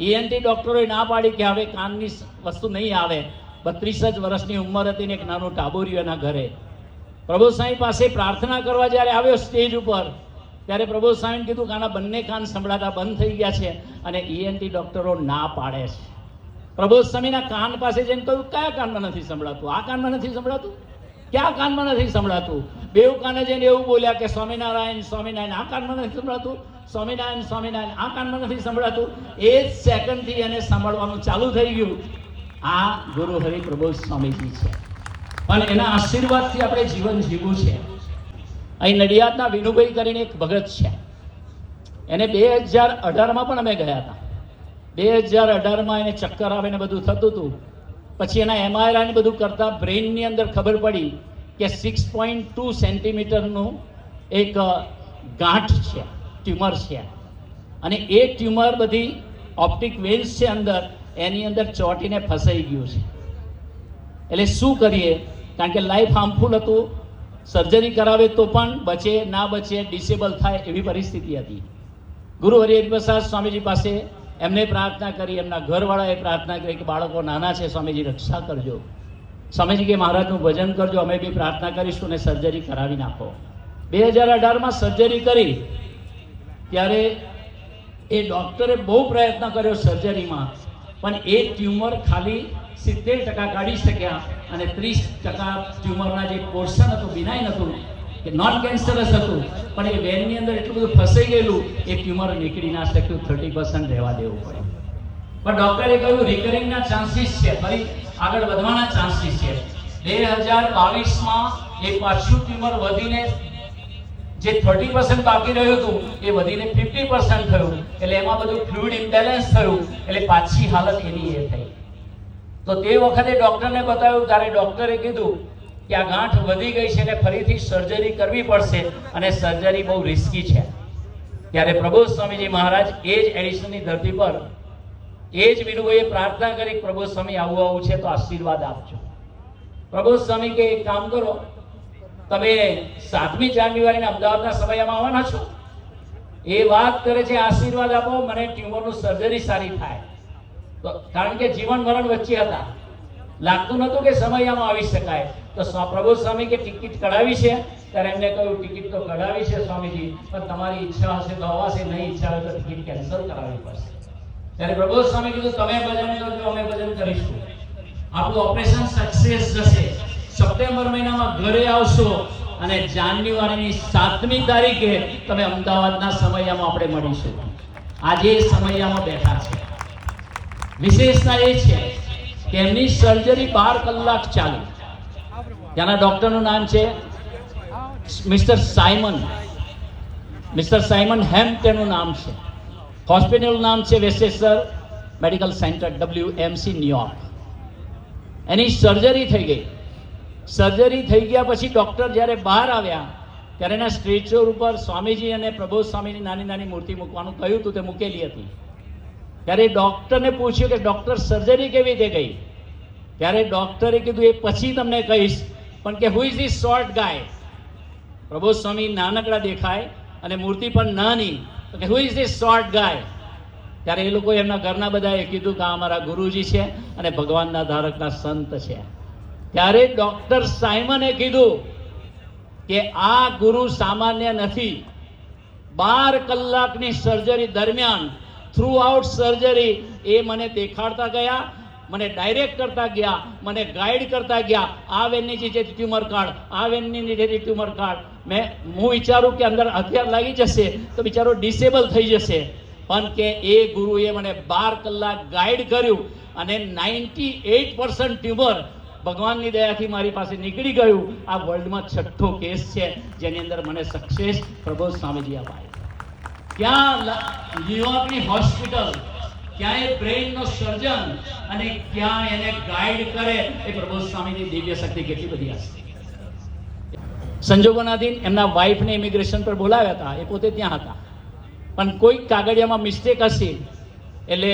ENT ડૉક્ટરોએ ના પાડી કે હવે કાનની વસ્તુ નહીં આવે. બત્રીસ જ વર્ષની ઉંમર હતી ને એક નાનું ટાબોર્યું એના ઘરે. પ્રભુ સ્વામી પાસે પ્રાર્થના કરવા જ્યારે આવ્યો સ્ટેજ ઉપર, ત્યારે પ્રભુ સ્વામીને કીધું કે આના બંને કાન સંભળાતા બંધ થઈ ગયા છે અને ઈએનટી ડૉક્ટરો ના પાડે છે. પ્રભુ સ્વામીના કાન પાસે જઈને કહ્યું, કયા કાનમાં નથી સંભળાતું? આ કાનમાં નથી સંભળાતું? ક્યાં કાનમાં નથી સંભળાતું? બેઉ કાને જઈને એવું બોલ્યા કે, સ્વામિનારાયણ સ્વામિનારાયણ, આ કાનમાં નથી સંભળાતું? સ્વામિનારાયણ સ્વામિનારાયણ આ કાનમાં નથી સંભળાતું. એ જ સેકન્ડથી એને સાંભળવાનું ચાલુ થઈ ગયું. આ ગુરુ હરિ પ્રભુ સ્વામીજી છે. પણ એના આશીર્વાદથી આપણે જીવન જીવવું છે. અહીં નડિયાદના વિનુભાઈ કરીને એક ભગત છે. એને બે હજાર અઢારમાં પણ અમે ગયા હતા. બે હજાર અઢારમાં એને ચક્કર આવે ને બધું થતું હતું. પછી એના એમઆરઆઈ બધું કરતા બ્રેઇનની અંદર ખબર પડી કે સિક્સ પોઈન્ટ ટુ સેન્ટીમીટરનું એક ગાંઠ છે. ટ્યુમર છે. અને એ ટ્યુમર બધી ઓપ્ટિક વેલ્સ છે અંદર, એની અંદર ચોંટીને ફસાઈ ગયું છે. એટલે શું કરીએ? કારણ કે લાઈફ હાર્મફુલ હતું સર્જરી કરાવે તો પણ બચે, ના બચે ડિસેબલ થાય એવી પરિસ્થિતિ હતી. ગુરુ હરિહરિપ્રસાદ સ્વામીજી પાસે એમને પ્રાર્થના કરી, એમના ઘરવાળાએ પ્રાર્થના કરી કે બાળકો નાના છે, સ્વામીજી રક્ષા કરજો. સ્વામીજી કે મહારાજનું ભજન કરજો, અમે બી પ્રાર્થના કરીશું અને સર્જરી કરાવી નાખો. બે હજાર અઢારમાં સર્જરી કરી ત્યારે એ ડૉક્ટરે બહુ પ્રયત્ન કર્યો સર્જરીમાં પણ એ ટ્યુમર ખાલી સિત્તેર ટકા કાઢી શક્યા અને ત્રીસ ટકા ટ્યુમરના જે પોર્શન હતું બિનાઇન હતું કે નોન કેન્સરસ હતું, પણ એ વેનની અંદર એટલું બધું ફસાઈ ગયેલું, એ ટ્યુમર નીકળી ના શક્યું થર્ટી પર્સન્ટ રહેવા દેવું પડે પણ ડૉક્ટરે કહ્યું રિકરિંગના ચાન્સીસ છે, ફરી આગળ વધવાના ચાન્સીસ છે. બે હજાર બાવીસમાં એ પાછું ટ્યુમર વધીને જે થર્ટી પર્સન્ટ બાકી રહ્યું હતું, એ વધીને ફિફ્ટી પર્સન્ટ થયું. એટલે એમાં બધું ફ્લુઇડ ઇમ્બેલેન્સ થયું. એટલે પાછી હાલત એની એ થઈ. તો તે વખતે ડૉક્ટરને બતાવ્યું, ત્યારે ડૉક્ટરે કીધું કે આ ગાંઠ વધી ગઈ છે અને ફરીથી સર્જરી કરવી પડશે અને સર્જરી બહુ રિસ્કી છે. ત્યારે પ્રભુ સ્વામીજી મહારાજ એ જ એડિશનની ધરતી પર એ જ વિરુએ પ્રાર્થના કરી પ્રભુ સ્વામી આવું આવું છે તો આશીર્વાદ આપજો. પ્રભુ સ્વામી કે, એક કામ કરો તમે સાતમી જાન્યુઆરીના અમદાવાદના સમયમાં આવવાના છો? એ વાત કરે છે, આશીર્વાદ આપો, મને ટ્યુમરનું સર્જરી સારી થાય. તો કારણ કે જીવન મરણ વચ્ચે હતા. લાગતું નહોતું કે સમયમાં આવી શકાય. તો પ્રભુ સ્વામી કે ટિકિટ કઢાવી છે? ત્યારે એમને કહ્યું, ટિકિટ તો કઢાવી છે સ્વામીજી, પણ તમારી ઈચ્છા હશે તો અવાશે નહીં ઈચ્છા હોય તો ટિકિટ કેન્સલ કરાવવી પડશે. ત્યારે પ્રભુ સ્વામી કીધું, તમે ભજન કરજો, અમે ભજન કરીશું. આપણું ઓપરેશન સક્સેસ જશે. સપ્ટેમ્બર મહિનામાં ઘરે આવશો અને જાન્યુઆરીની સાતમી તારીખે તમે અમદાવાદના સમયમાં આપણે મળીશું આજે સમયમાં બેઠા છે. વિશેષતા એ છે કે એમની સર્જરી બાર કલાક ચાલુ. ત્યાંના ડૉક્ટરનું નામ છે mister Simon mister Simon Hamp તેનું નામ છે. હોસ્પિટલનું નામ છે Westchester medical center W MC New York એની સર્જરી થઈ ગઈ. સર્જરી થઈ ગયા પછી ડૉક્ટર જ્યારે બહાર આવ્યા, ત્યારે એના સ્ટ્રેચર ઉપર સ્વામીજી અને પ્રભુ સ્વામીની નાની નાની મૂર્તિ મૂકવાનું કહ્યું હતું તે મૂકેલી હતી. ત્યારે ડૉક્ટરને પૂછ્યું કે, ડૉક્ટર, સર્જરી કેવી રીતે ગઈ? ત્યારે ડૉક્ટરે કીધું, એ પછી તમને કહીશ. પણ કે who is the short guy Prabhu Swami નાનકડા દેખાય અને મૂર્તિ પણ નાની. તો કે who is the short guy ત્યારે એ લોકો એમના ઘરના બધાએ કીધું કે, આ અમારા ગુરુજી છે અને ભગવાનના ધારકના સંત છે. ત્યારે ડોક્ટર સાયમને કીધું કે આ ગુરુ સામાન્ય નથી. બાર કલાકની સર્જરી દરમિયાન થ્રુ આઉટ સર્જરી એ મને દેખાડતા ગયા, મને ડાયરેક્ટ કરતા ગયા, મને ગાઈડ કરતા ગયા. આ વેનની નીચે ટ્યુમર કાર્ડ આ વેનની નીચેથી ટ્યુમર કાર્ડ મેં, હું વિચારું કે અંદર હથિયાર લાગી જશે, તો બિચારો ડિસેબલ થઈ જશે. પણ કે એ ગુરુએ મને બાર કલાક ગાઈડ કર્યું અને નાઇન્ટી એઇટ પર્સન્ટ ટ્યુમર ભગવાનની દયાથી મારી પાસે નીકળી ગયું. આ વર્લ્ડમાં છઠ્ઠો કેસ છે, જેની અંદર મને સક્સેસ પ્રબોધ સ્વામીજી અપાય. ક્યાં ન્યુયોર્કની હોસ્પિટલ ક્યાં એ બ્રેઇનનો સર્જન અને ક્યાં એને ગાઈડ કરે એ પ્રબોધ સ્વામીની દિવ્ય શક્તિ કેટલી બધી હશે. સંજોગોનાધીન એમના વાઈફને ઇમિગ્રેશન પર બોલાવ્યા હતા, એ પોતે ત્યાં હતા. પણ કોઈક કાગળિયામાં મિસ્ટેક હશે, એટલે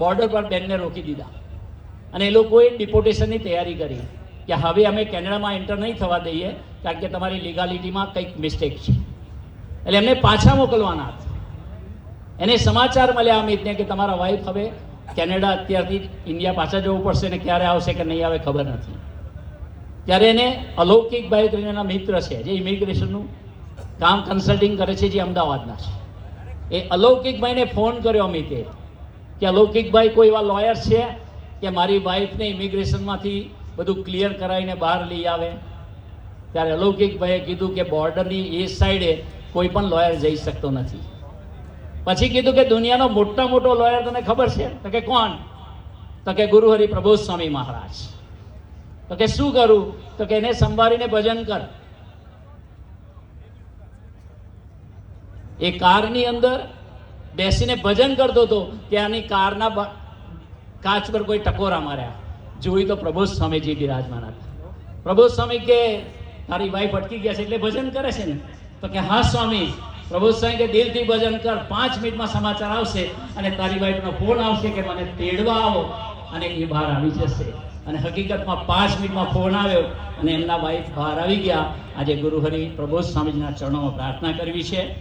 બોર્ડર પર બેનને રોકી દીધા. અને એ લોકોએ ડિપોટેશનની તૈયારી કરી કે હવે અમે કેનેડામાં એન્ટર નહીં થવા દઈએ, કારણ કે તમારી લીગાલિટીમાં કંઈક મિસ્ટેક છે. એટલે એમને પાછા મોકલવાના હતા. એને સમાચાર મળ્યા અમિતને કે તમારા વાઈફ હવે કેનેડા અત્યારથી ઇન્ડિયા પાછા જવું પડશે ને ક્યારે આવશે કે નહીં આવે ખબર નથી. ત્યારે એને અલૌકિકભાઈ કરીને મિત્ર છે, જે ઇમિગ્રેશનનું કામ કન્સલ્ટિંગ કરે છે, જે અમદાવાદના છે. એ અલૌકિકભાઈને ફોન કર્યો અમિતે કે અલૌકિકભાઈ કોઈ એવા લોયર છે કે મારી વાઈફને ઇમિગ્રેશનમાંથી બધું ક્લિયર કરાવીને બહાર લઈ આવે. ત્યારે અલૌકિકભાઈએ કીધું કે બોર્ડરની એ સાઈડે કોઈ પણ લોયર જઈ શકતો નથી. પછી કીધું કે દુનિયાનો મોટા મોટો લોયર તને ખબર છે? તો કે કોણ? તો કે ગુરુ હરિ પ્રબોધ સ્વામી મહારાજ. તો કે શું કરું? તો કે એને સંભાળીને ભજન કર. એ કારની અંદર બેસીને ભજન કરતો હતો. ત્યાંની કારના કાચ પર કોઈ ટકોરા માર્યા. જોઈ તો પ્રબોધ સ્વામીજી બિરાજમાન હતા. પ્રબોધ સ્વામી કે, તારી વાઈફ અટકી ગયા છે એટલે ભજન કરે છે ને? તો કે, હા, સ્વામી. પ્રભુ સ્વામી કે, દિલથી ભજન કર. પાંચ મિનિટમાં સમાચાર આવશે અને તારી વાઈફનો ફોન આવશે કે મને તેડવા આવો. અને એ બહાર આવી જશે. અને હકીકતમાં પાંચ મિનિટમાં ફોન આવ્યો અને એમના વાઈફ બહાર આવી ગયા. આજે ગુરુ હરિ પ્રબોધ સ્વામીજીના ચરણોમાં પ્રાર્થના કરવી છે.